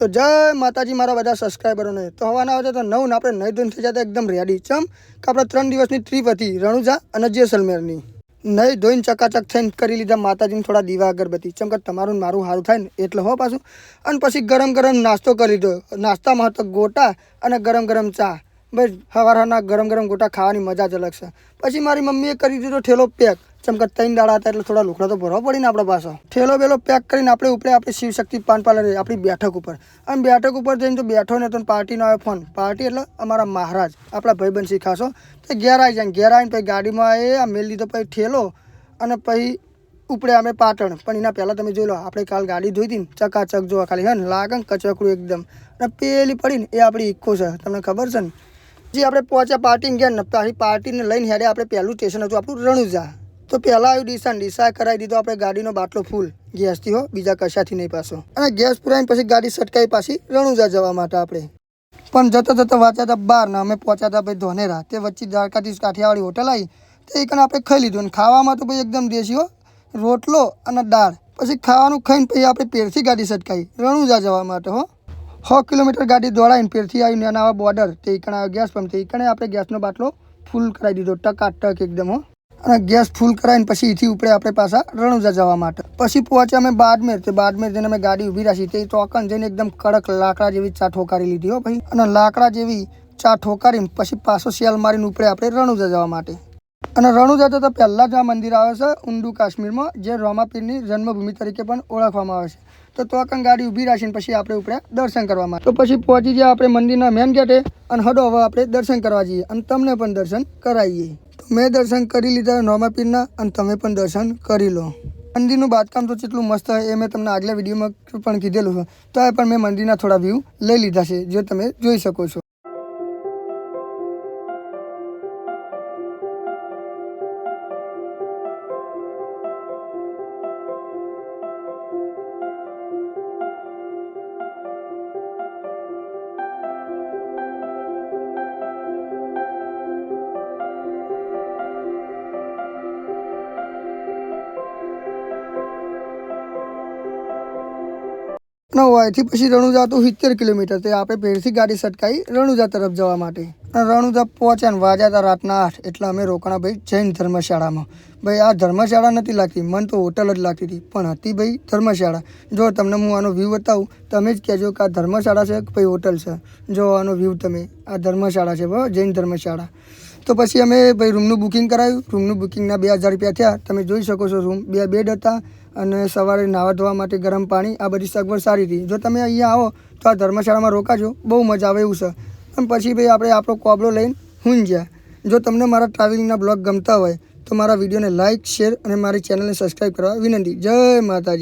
તો જય માતાજી મારા બધા સબસ્ક્રાઈબરોને તો હવાના આવે તો નવ ને આપણે નહીં ધોઈને થઈ જતા એકદમ રેડી ચમ કે આપણે ત્રણ દિવસની ટ્રીપ હતી, રણુજા અને જેસલમેરની નહીં ધોઈને ચકાચક થઈને કરી લીધા માતાજીને થોડા દીવા અગરબત્તી. ચમ કે તમારું મારું સારું થાય ને એટલે હો પાછું. અને પછી ગરમ ગરમ નાસ્તો કરી લીધો. નાસ્તામાં હતો ગોટા અને ગરમ ગરમ ચા. સવાર સવારના ગરમ ગરમ ગોટા ખાવાની મજા જ અલગ છે. પછી મારી મમ્મીએ કરી દીધો ઠેલો પેક ચમકા ત્રણ દાડા હતા એટલે થોડા લુકડા તો ભરવા પડીને આપણા પાછો ઠેલો બેલો પેક કરીને આપણે ઉપરે આપણે શિવશક્તિ પાન પાર્લર આપણી બેઠક ઉપર. અને બેઠક ઉપર જઈને તો બેઠો ને તો પાર્ટીનો આવે ફોન પાર્ટી એટલે અમારા મહારાજ, આપણા ભાઈબંધ શીખાશો. તો ઘેર આવી જાય ઘેર આવીને પછી ગાડીમાં એ આ મેળ લીધો પછી ઠેલો અને પછી ઉપડે અમે પાટણ. પણ એના પહેલાં તમે જોઈ લો, આપણે કાલ ગાડી ધોઈ હતી ચકાચક જોવા ખાલી, હે ને લાગે કચકડું એકદમ. અને પેલી પડીને એ આપણી ઇકો છે, તમને ખબર છે ને? જે આપણે પહોંચ્યા, પાર્ટીને ગયા ને પાર્ટીને લઈને હેડે આપણે પહેલું સ્ટેશન હતું, આપણું રણુજા. તો પહેલાં આવ્યું ડીસા ડીસા કરાવી દીધો આપણે ગાડીનો બાટલો ફૂલ ગેસથી હો, બીજા કશાથી નહીં પાછો. અને ગેસ પુરાઈને પછી ગાડી સટકાવી પાછી રણુજા જવા માટે આપણે. પણ જતા જતા વાંચ્યા હતા બાર ને અમે પહોંચ્યા હતા ભાઈ ધોનેરા. તે વચ્ચે દ્વારકાથી કાઠિયાવાડી હોટલ આવી. તો એ કણ આપણે ખાઈ લીધું. અને ખાવામાં તો ભાઈ એકદમ દેશી હો. રોટલો અને દાળ. પછી ખાવાનું ખાઈને પછી આપણે પેરથી ગાડી સટકાવી. રણુજા જવા માટે હો. સો કિલોમીટર ગાડી દોડાવીને પેરથી આવીને એના આવા બોર્ડર તે કણે આવ્યો ગેસ પંપ. તે કણે આપણે ગેસનો બાટલો ફૂલ કરાવી દીધો. ટકા ટક એકદમ હો. અને ગેસ ફૂલ કરાવીને પછી અહીંથી ઉપરે આપણે પાછા રણુજા જવા માટે. પછી પહોંચ્યા અમે બાડમેર. તે બાડમેર જઈને અમે ગાડી ઊભી રાખી. તે ચોકન જઈને એકદમ કડક લાકડા જેવી ચા ઠોકારી લીધી હો ભાઈ. અને લાકડા જેવી ચા ઠોકારીને પછી પાછો સેલ મારીને ઉપરે આપણે રણુજા જવા માટે. અને રણુજા તો પહેલાં જ આ મંદિર આવે છે ઊંડું કાશ્મીરમાં, જે રોમાપીરની જન્મભૂમિ તરીકે પણ ઓળખવામાં આવે છે. તો તો કણ ગાડી ઊભી રાખીને પછી આપણે ઉપડ્યા દર્શન કરવા માટે. તો પછી પહોંચી જઈએ આપણે મંદિરના મેન ગેટે અને હડો હવે આપણે દર્શન કરવા જઈએ અને તમને પણ દર્શન કરાવીએ. તો મેં દર્શન કરી લીધા રોમાપીરના અને તમે પણ દર્શન કરી લો. મંદિરનું બાંધકામ તો કેટલું મસ્ત હોય એ મેં તમને આગલા વિડીયોમાં પણ કીધેલું છે. તો એ પણ મેં મંદિરના થોડા વ્યૂ લઈ લીધા છે, જે તમે જોઈ શકો છો. અહીંથી પછી રણુજા હતું સિત્તેર કિલોમીટર તે આપણે ભેરથી ગાડી સટકાઈ રણુજા તરફ જવા માટે. રણુજા પહોંચ્યા ને વાજ્યા હતા રાતના આઠ, એટલે અમે રોકાણા ભાઈ જૈન ધર્મશાળામાં. ભાઈ, આ ધર્મશાળા નથી લાગતી, મને તો હોટલ જ લાગતી હતી, પણ હતી ભાઈ ધર્મશાળા. જો તમને હું આનો વ્યૂ બતાવું, તમે જ કહેજો કે આ ધર્મશાળા છે કે ભાઈ હોટલ છે? જો આનો વ્યૂ તમે, આ ધર્મશાળા છે, બરાબર, જૈન ધર્મશાળા. તો પછી અમે ભાઈ રૂમનું બુકિંગ કરાવ્યું રૂમનું બુકિંગના બે હજાર રૂપિયા થયા. તમે જોઈ શકો છો રૂમ બે બેડ હતા અને સવારે નાહવા ધોવા માટે ગરમ પાણી. આ બધી સગવડ સારી હતી. જો તમે અહીંયા આવો તો આ ધર્મશાળામાં રોકાજો. બહુ મજા આવે એવું છે. અને પછી ભાઈ આપણે આપણો કોબલો લઈને હું ગયા જો તમને મારા ટ્રાવેલિંગના બ્લોગ ગમતા હોય તો મારા વિડીયોને લાઇક શેર અને મારી ચેનલને સબસ્ક્રાઈબ કરવા વિનંતી. જય માતાજી.